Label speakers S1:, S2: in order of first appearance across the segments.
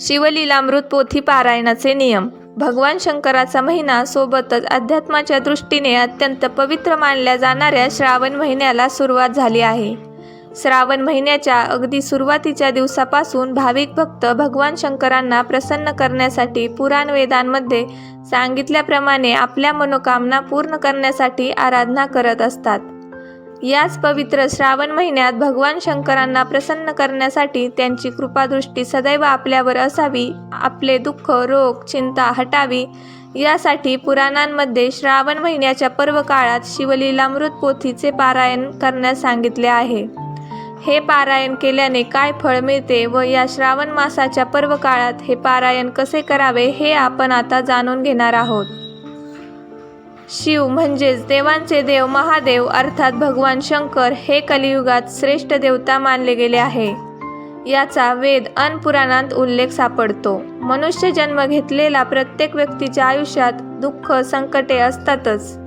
S1: शिवलीलामृत पोथी पारायणाचे नियम. भगवान शंकराचा महिना सोबतच अध्यात्माच्या दृष्टीने अत्यंत पवित्र मानल्या जाणाऱ्या श्रावण महिन्याला सुरुवात झाली आहे. श्रावण महिन्याच्या अगदी सुरुवातीच्या दिवसापासून भाविक भक्त भगवान शंकरांना प्रसन्न करण्यासाठी पुराण वेदांमध्ये सांगितल्याप्रमाणे आपल्या मनोकामना पूर्ण करण्यासाठी आराधना करत असतात. याच पवित्र श्रावण महिन्यात भगवान शंकरांना प्रसन्न करण्यासाठी त्यांची कृपादृष्टी सदैव आपल्यावर असावी आपले दुःख रोग चिंता हटावी. यासाठी पुराणांमध्ये श्रावण महिन्याच्या पर्व काळात शिवलीलामृत पोथीचे पारायण करण्यास सांगितले आहे. हे पारायण केल्याने काय फळ मिळते व या श्रावण मासाच्या पर्व काळात हे पारायण कसे करावे हे आपण आता जाणून घेणार आहोत. शिव म्हणजेच देवांचे देव महादेव अर्थात भगवान शंकर हे कलियुगात श्रेष्ठ देवता मानले गेले आहे. याचा वेद अनपुराणांत उल्लेख सापडतो. मनुष्य जन्म घेतलेला प्रत्येक व्यक्तीच्या आयुष्यात दुःख संकटे असतातच.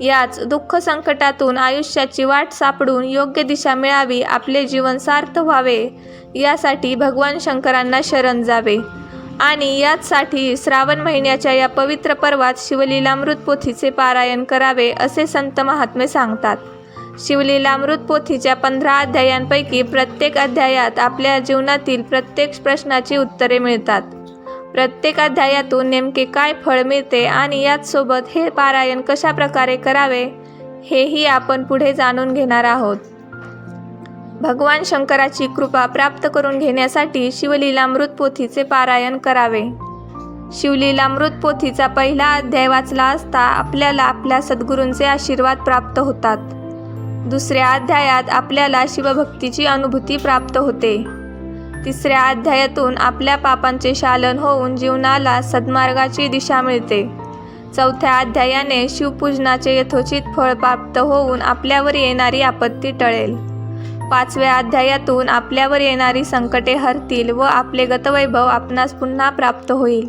S1: याच दुःख संकटातून आयुष्याची वाट सापडून योग्य दिशा मिळावी आपले जीवन सार्थ व्हावे यासाठी भगवान शंकरांना शरण जावे. आणि याचसाठी श्रावण महिन्याच्या या पवित्र पर्वात शिवलीलामृत पोथीचे पारायण करावे असे संत महात्मे सांगतात. शिवलीलामृत पोथीच्या पंधरा अध्यायांपैकी प्रत्येक अध्यायात आपल्या जीवनातील प्रत्येक प्रश्नाची उत्तरे मिळतात. प्रत्येक अध्यायातून नेमके काय फळ मिळते आणि याचसोबत हे पारायण कशा प्रकारे करावे हेही आपण पुढे जाणून घेणार आहोत. भगवान शंकराची कृपा प्राप्त करून घेण्यासाठी शिवलीलामृत पोथीचे पारायण करावे. शिवलीलामृत पोथीचा पहिला अध्याय वाचला असता आपल्याला आपल्या सद्गुरूंचे आशीर्वाद प्राप्त होतात. दुसऱ्या अध्यायात आपल्याला शिवभक्तीची अनुभूती प्राप्त होते. तिसऱ्या अध्यायातून आपल्या पापांचे शालन होऊन जीवनाला सद्मार्गाची दिशा मिळते. चौथ्या अध्यायाने शिवपूजनाचे यथोचित फळ प्राप्त होऊन आपल्यावर येणारी आपत्ती टळेल. पाचव्या अध्यायातून आपल्यावर येणारी संकटे हरतील व आपले गतवैभव आपणास पुन्हा प्राप्त होईल.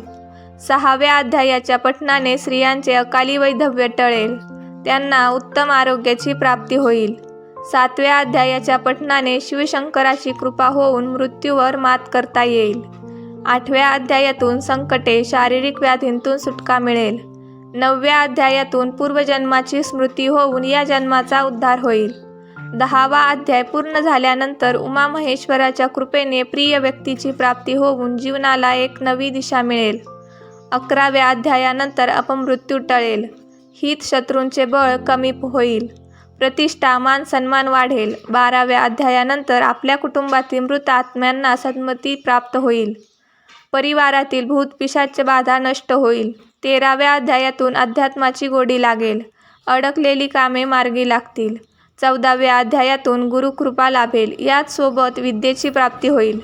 S1: सहाव्या अध्यायाच्या पठणाने स्त्रियांचे अकाली वैधव्य टळेल. त्यांना उत्तम आरोग्याची प्राप्ती होईल. सातव्या अध्यायाच्या पठणाने शिवशंकराची कृपा होऊन मृत्यूवर मात करता येईल. आठव्या अध्यायातून संकटे शारीरिक व्याधींतून सुटका मिळेल. नवव्या अध्यायातून पूर्वजन्माची स्मृती होऊन या जन्माचा उद्धार होईल. दहावा अध्याय पूर्ण झाल्यानंतर उमा महेश्वराच्या कृपेने प्रिय व्यक्तीची प्राप्ती होऊन जीवनाला एक नवी दिशा मिळेल. अकराव्या अध्यायानंतर अपमृत्यू टळेल. हित शत्रूंचे बळ कमी होईल. प्रतिष्ठा मान सन्मान वाढेल. बाराव्या अध्यायानंतर आपल्या कुटुंबातील मृत आत्म्यांना सन्मती प्राप्त होईल. परिवारातील भूत पिशाच बाधा नष्ट होईल. तेराव्या अध्यायातून अध्यात्माची गोडी लागेल. अडकलेली कामे मार्गी लागतील. चौदाव्या अध्यायातून गुरुकृपा लाभेल. याचसोबत विद्येची प्राप्ती होईल.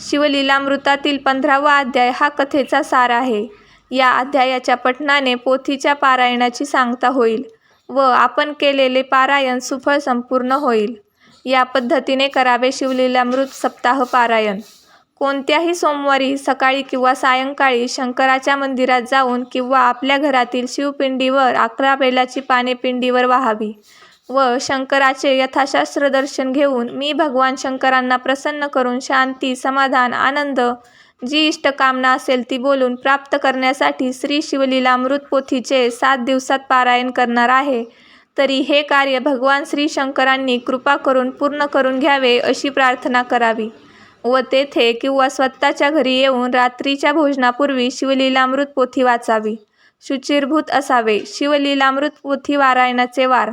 S1: शिवलीलामृतातील पंधरावा अध्याय हा कथेचा सार आहे. या अध्यायाच्या पठणाने पोथीच्या पारायणाची सांगता होईल व आपण केलेले पारायण सुफळ संपूर्ण होईल. या पद्धतीने करावे शिवलीलामृत सप्ताह पारायण. कोणत्याही सोमवारी सकाळी किंवा सायंकाळी शंकराच्या मंदिरात जाऊन किंवा आपल्या घरातील शिवपिंडीवर अकरा बेलाची पाने पिंडीवर वाहावी. व शंकराचे यथाशास्त्र दर्शन घेऊन मी भगवान शंकरांना प्रसन्न करून शांती समाधान आनंद जी इष्टकामना असेल ती बोलून प्राप्त करण्यासाठी श्री शिवलीलामृत पोथीचे सात दिवसात पारायण करणार आहे. तरी हे कार्य भगवान श्री शंकरांनी कृपा करून पूर्ण करून घ्यावे अशी प्रार्थना करावी. व तेथे किंवा स्वतःच्या घरी येऊन रात्रीच्या भोजनापूर्वी शिवलीलामृत पोथी वाचावी. शुचिरभूत असावे. शिवलीलामृत पोथी वारायणाचे वार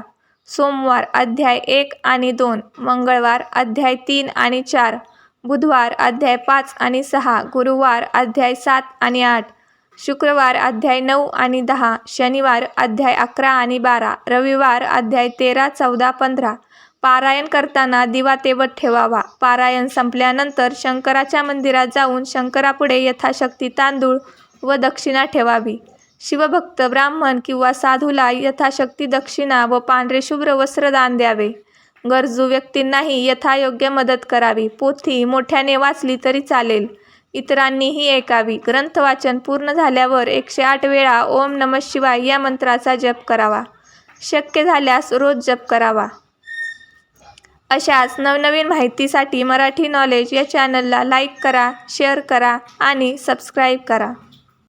S1: सोमवार अध्याय एक आणि दोन मंगळवार अध्याय तीन आणि चार बुधवार अध्याय पाच आणि सहा गुरुवार अध्याय सात आणि आठ शुक्रवार अध्याय नऊ आणि दहा शनिवार अध्याय अकरा आणि बारा रविवार अध्याय तेरा चौदा पंधरा. पारायण करताना दिवा तेवत ठेवावा. पारायण संपल्यानंतर शंकराच्या मंदिरात जाऊन शंकरापुढे यथाशक्ती तांदूळ व दक्षिणा ठेवावी. शिवभक्त ब्राह्मण किंवा साधूला यथाशक्ती दक्षिणा व पांढरे शुभ्र वस्त्रदान द्यावे. गरजू व्यक्तींनाही यथायोग्य मदत करावी. पोथी मोठ्याने वाचली तरी चालेल. इतरांनीही ऐकावी. ग्रंथवाचन पूर्ण झाल्यावर एकशे आठ वेळा ओम नम शिवाय या मंत्राचा जप करावा. शक्य झाल्यास रोज जप करावा. अशाच नवनवीन माहितीसाठी मराठी नॉलेज या चॅनलला लाईक करा शेअर करा आणि सबस्क्राईब करा.